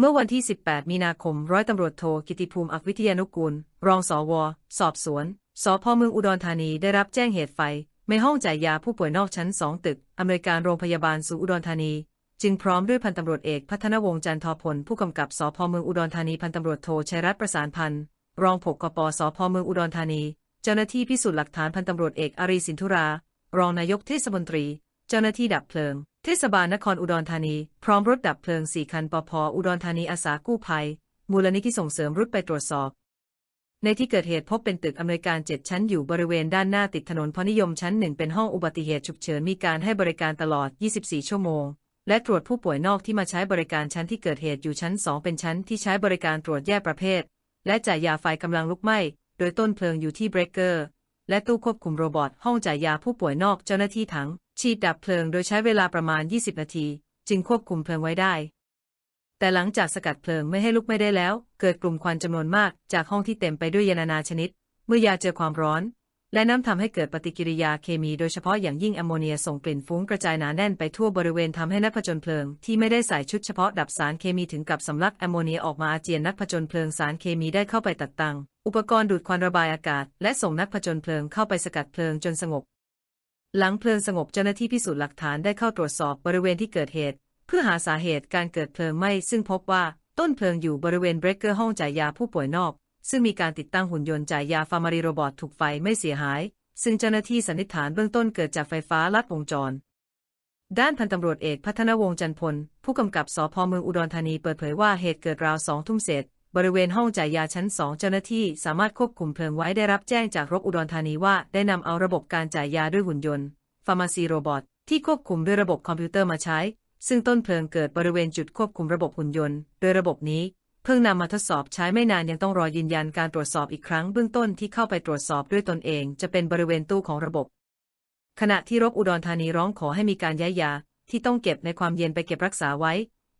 เมื่อวันที่ 18 มีนาคม ร้อยตำรวจโท กิติภูมิ อักวิทยานุกูล รองสวสอบสวน สพเมืองอุดรธานีได้รับแจ้งเหตุไฟในห้องจ่ายยาผู้ป่วยนอกชั้น 2 ตึก อำนวยการโรงพยาบาลศูนย์อุดรธานี จึงพร้อมด้วยพันตำรวจเอกพัฒนวงศ์จันทร์พล ผู้กำกับสพเมืองอุดรธานี พันตำรวจโทชัยรัตน์ประสานพันธ์ รองผกกปสพเมืองอุดรธานี เจ้าหน้าที่พิสูจน์หลักฐานพันตำรวจเอกอารีสินธุรา รองนายกเทศมนตรี เจ้าหน้าที่ดับเพลิง เทศบาลนครอุดรธานี พร้อมรถดับเพลิง4คันปพอุดรธานีอาสากู้ภัย มูลนิธิส่งเสริมรุดไปตรวจสอบ ในที่เกิดเหตุพบเป็นตึกอำนวยการ7ชั้นอยู่บริเวณด้านหน้าติดถนนพนิยมชั้นหนึ่งเป็นห้องอุบัติเหตุฉุกเฉินมีการให้บริการตลอด 24 ชั่วโมง และตรวจผู้ป่วยนอกที่มาใช้บริการชั้นที่เกิดเหตุอยู่ชั้น 2 เป็นชั้นที่ใช้บริการตรวจแยกประเภท และจ่ายยาไฟกำลังลุกไหม้โดยต้นเพลิงอยู่ที่เบรกเกอร์ และตู้ควบคุมโรบอทห้องจ่ายยาผู้ป่วยนอกเจ้าหน้าที่ถังฉีดดับเพลิงโดยใช้เวลาประมาณ 20 นาที จึงควบคุมเพลิงไว้ได้ แต่หลังจากสกัดเพลิงไม่ให้ลุกไม่ได้แล้ว เกิดกลุ่มควันจำนวนมากจากห้องที่เต็มไปด้วยยานานาชนิด เมื่อยาเจอความร้อน และน้ำทำให้เกิดปฏิกิริยาเคมีโดยเฉพาะอย่างยิ่งแอมโมเนียส่งกลิ่นฟุ้งกระจายหนาแน่นไปทั่วบริเวณทำให้นักผจญเพลิงที่ไม่ได้ใส่ชุดเฉพาะดับสารเคมีถึงกับสำลักแอมโมเนียออกมาอาเจียนนักผจญเพลิงสารเคมีได้เข้าไปตัดตัง อุปกรณ์ดูดควันระบายอากาศ และส่งนักผจญเพลิงเข้าไปสกัดเพลิงจนสงบ หลังเพลิงสงบเจ้าหน้าที่พิสูจน์หลักฐานได้เข้าตรวจสอบบริเวณที่เกิดเหตุ เพื่อหาสาเหตุการเกิดเพลิงไหม้ซึ่งพบว่าต้นเพลิงอยู่บริเวณเบรกเกอร์ห้องจ่ายยาผู้ป่วยนอก ซึ่งมีการติดตั้งหุ่นยนต์จ่ายยาฟาร์มารีโรบอทถูกไฟไม่เสียหาย ซึ่งเจ้าหน้าที่สันนิษฐานเบื้องต้นเกิดจากไฟฟ้าลัดวงจรด้านพันตำรวจเอกพัฒนวงศ์จันพล ผู้กำกับสพเมืองอุดรธานีเปิดเผยว่าเหตุเกิดราวสองทุ่มเศษ บริเวณห้องจ่ายยาชั้น 2 เจ้าหน้าที่สามารถควบคุมเพลิงไว้ได้รับแจ้งจากรบอุดรธานีว่าได้นำเอาระบบการจ่ายยาด้วยหุ่นยนต์ฟาร์มาซีโรบอทที่ควบคุมด้วยระบบคอมพิวเตอร์มาใช้ ซึ่งต้นเพลิงเกิดบริเวณจุดควบคุมระบบหุ่นยนต์ โดยระบบนี้ เพิ่งนำมาทดสอบใช้ไม่นานยังต้องรอยืนยันการตรวจสอบอีกครั้งเบื้องต้นที่เข้าไปตรวจสอบด้วยตนเอง จะเป็นบริเวณตู้ของระบบ ขณะที่รบอุดรธานีร้องขอให้มีการย้ายยาที่ต้องเก็บในความเย็นไปเก็บรักษาไว้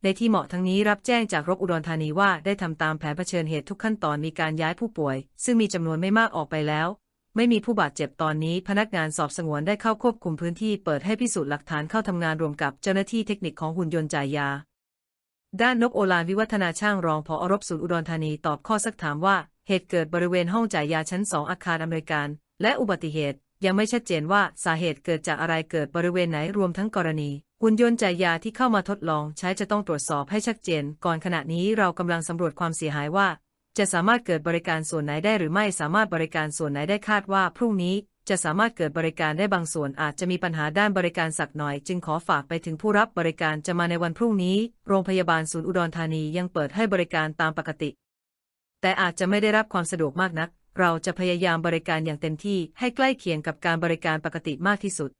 ในที่เหมาะทั้งนี้รับแจ้งจากรบอุดรธานีว่าได้ทำตามแผนเผชิญเหตุทุกขั้นตอนมีการย้ายผู้ป่วย ซึ่งมีจำนวนไม่มากออกไปแล้ว ไม่มีผู้บาดเจ็บตอนนี้ พนักงานสอบสงวนได้เข้าควบคุมพื้นที่เปิดให้พิสูจน์หลักฐานเข้าทำงานรวมกับเจ้าหน้าที่เทคนิคของหุ่นยนต์จ่ายยา ด้านนกโอลานวิวัฒนาช่างรองผอรบศูนย์อุดรธานีตอบข้อสักถามว่า เหตุเกิดบริเวณห้องจ่ายยาชั้น2อาคารอำนวยการและอุบัติเหตุ ยังไม่ชัดเจนว่าสาเหตุเกิดจากอะไรเกิดบริเวณไหนรวมทั้งกรณี หุ่นยนต์จ่ายยาที่เข้ามาทดลองใช้จะต้องตรวจสอบให้ชัดเจน ก่อนขณะนี้เรากำลังสำรวจความเสียหายว่า จะสามารถเกิดบริการส่วนไหนได้หรือไม่สามารถบริการส่วนไหนได้คาดว่า พรุ่งนี้จะสามารถเกิดบริการได้บางส่วนอาจจะมีปัญหาด้านบริการสักหน่อย จึงขอฝากไปถึงผู้รับบริการจะมาในวันพรุ่งนี้ โรงพยาบาลศูนย์อุดรธานียังเปิดให้บริการตามปกติ แต่อาจจะไม่ได้รับความสะดวกมากนัก เราจะพยายามบริการอย่างเต็มที่ให้ใกล้เคียงกับการบริการปกติมากที่สุด